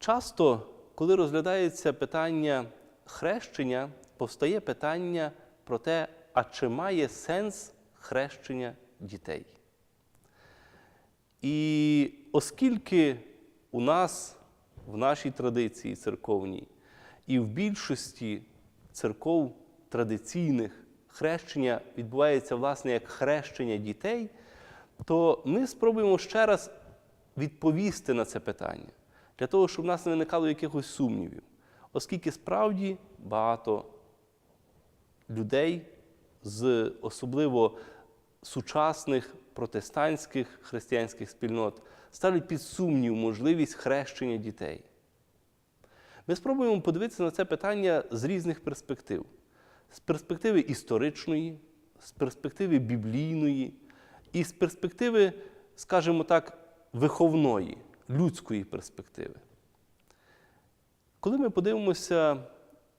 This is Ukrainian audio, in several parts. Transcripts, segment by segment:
Часто, коли розглядається питання хрещення, повстає питання про те, а чи має сенс хрещення дітей. І оскільки у нас в нашій традиції церковній і в більшості церков традиційних хрещення відбувається власне як хрещення дітей, то ми спробуємо ще раз відповісти на це питання, для того, щоб в нас не виникало якихось сумнівів, оскільки справді багато людей з особливо сучасних протестантських християнських спільнот ставлять під сумнів можливість хрещення дітей. Ми спробуємо подивитися на це питання з різних перспектив: з перспективи історичної, з перспективи біблійної і з перспективи, скажімо так, виховної, людської перспективи. Коли ми подивимося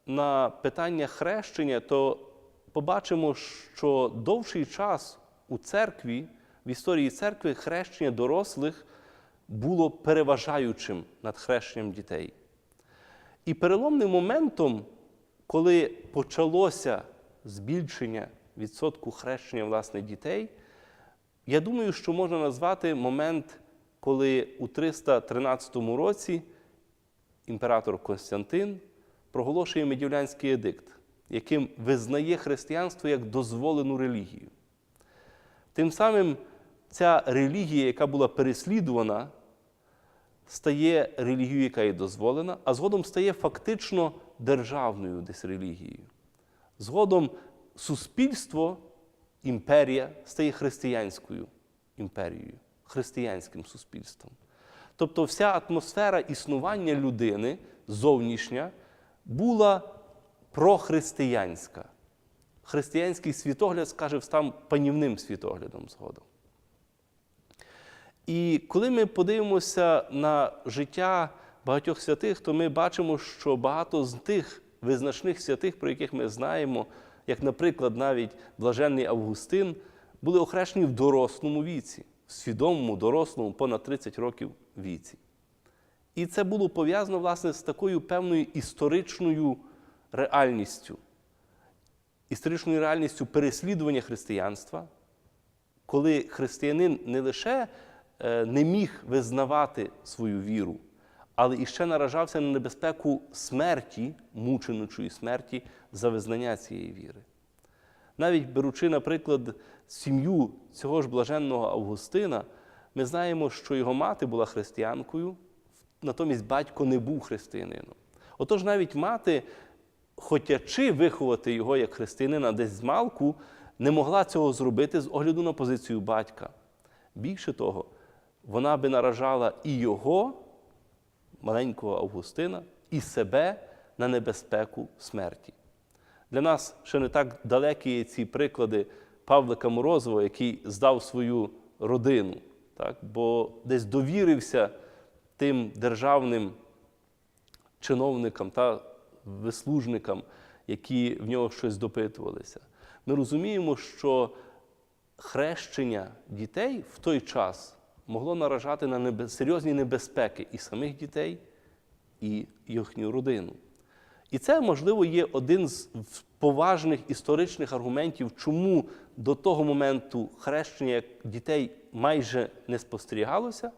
на питання хрещення, то побачимо, що довший час у церкві, в історії церкви, хрещення дорослих було переважаючим над хрещенням дітей. І переломним моментом, коли почалося збільшення відсотку хрещення власне дітей, я думаю, що можна назвати момент, коли у 313 році імператор Константин проголошує Медівлянський едикт, яким визнає християнство як дозволену релігію. Тим самим ця релігія, яка була переслідувана, стає релігією, яка є дозволена, а згодом стає фактично державною десь релігією. Згодом суспільство, імперія стає християнською імперією, християнським суспільством. Тобто вся атмосфера існування людини зовнішня була прохристиянська. Християнський світогляд, скаже, став панівним світоглядом згодом. І коли ми подивимося на життя багатьох святих, то ми бачимо, що багато з тих визначних святих, про яких ми знаємо, як, наприклад, навіть блаженний Августин, були охрещені в дорослому віці, свідомому, дорослому, понад 30 років віці. І це було пов'язано, власне, з такою певною історичною реальністю, історичною реальністю переслідування християнства, коли християнин не лише е, не міг визнавати свою віру, але і ще наражався на небезпеку смерті, мученичої смерті за визнання цієї віри. Навіть беручи, наприклад, сім'ю цього ж блаженного Августина, ми знаємо, що його мати була християнкою, натомість батько не був християнином. Отож, навіть мати, хотячи виховати його як християнина десь з малку, не могла цього зробити з огляду на позицію батька. Більше того, вона би наражала і його, маленького Августина, і себе на небезпеку смерті. Для нас ще не так далекі є ці приклади Павлика Морозова, який здав свою родину, так? бо десь довірився тим державним чиновникам та вислужникам, які в нього щось допитувалися. Ми розуміємо, що хрещення дітей в той час могло наражати на серйозні небезпеки і самих дітей, і їхню родину. І це, можливо, є один з поважних історичних аргументів, чому до того моменту хрещення дітей майже не спостерігалося.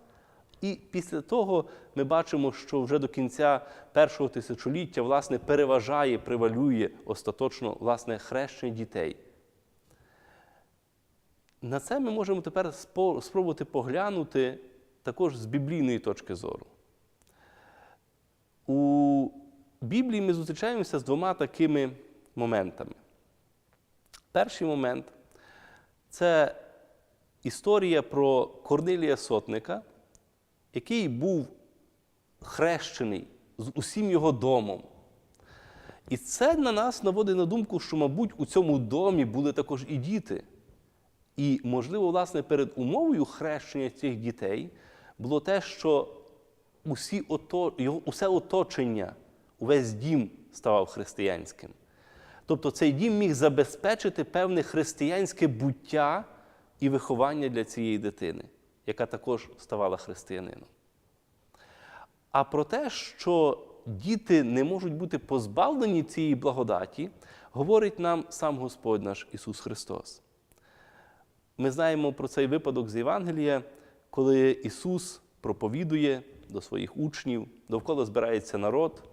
І після того ми бачимо, що вже до кінця першого тисячоліття власне переважає, превалює остаточно власне хрещення дітей. На це ми можемо тепер спробувати поглянути також з біблійної точки зору. У Біблії ми зустрічаємося з двома такими моментами. Перший момент це історія про Корнилія Сотника, який був хрещений з усім його домом. І це на нас наводить на думку, що, мабуть, у цьому домі були також і діти. І, можливо, власне, перед умовою хрещення цих дітей було те, що усі ото... його, усе оточення, увесь дім ставав християнським. Тобто цей дім міг забезпечити певне християнське буття і виховання для цієї дитини, яка також ставала християнином. А про те, що діти не можуть бути позбавлені цієї благодаті, говорить нам сам Господь наш Ісус Христос. Ми знаємо про цей випадок з Євангелія, коли Ісус проповідує до своїх учнів, довкола збирається народ.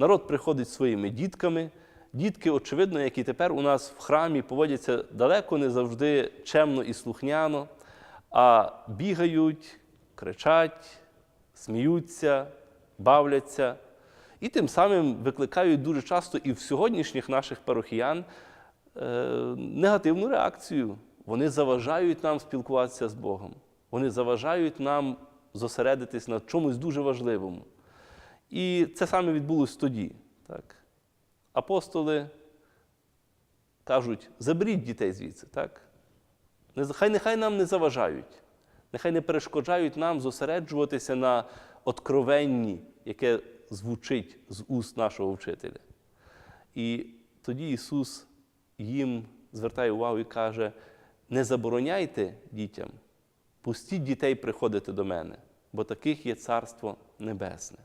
Народ приходить своїми дітками. Дітки, очевидно, як і тепер у нас в храмі поводяться далеко не завжди чемно і слухняно, а бігають, кричать, сміються, бавляться. І тим самим викликають дуже часто і в сьогоднішніх наших парохіян е, негативну реакцію. Вони заважають нам спілкуватися з Богом. Вони заважають нам зосередитись на чомусь дуже важливому. І це саме відбулось тоді. Так? Апостоли кажуть: заберіть дітей звідси. Так? Не- Хай нехай нам не заважають, нехай не перешкоджають нам зосереджуватися на откровенні, яке звучить з уст нашого вчителя. І тоді Ісус їм звертає увагу і каже: не забороняйте дітям, пустіть дітей приходити до мене, бо таких є Царство Небесне.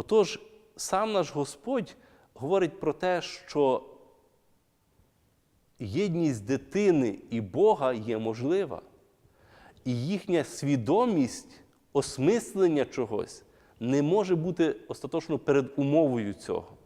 Отож, сам наш Господь говорить про те, що єдність дитини і Бога є можлива. І їхня свідомість осмислення чогось не може бути остаточно передумовою цього.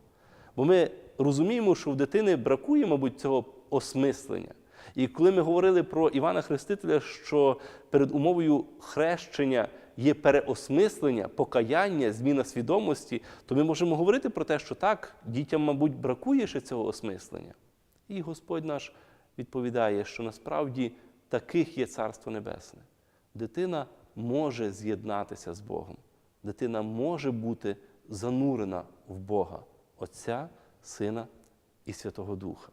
Бо ми розуміємо, що в дитини бракує, мабуть, цього осмислення. І коли ми говорили про Івана Хрестителя, що перед умовою хрещення є переосмислення, покаяння, зміна свідомості, то ми можемо говорити про те, що так, дітям, мабуть, бракує ще цього осмислення. І Господь наш відповідає, що насправді таких є Царство Небесне. Дитина може з'єднатися з Богом. Дитина може бути занурена в Бога, Отця, Сина і Святого Духа.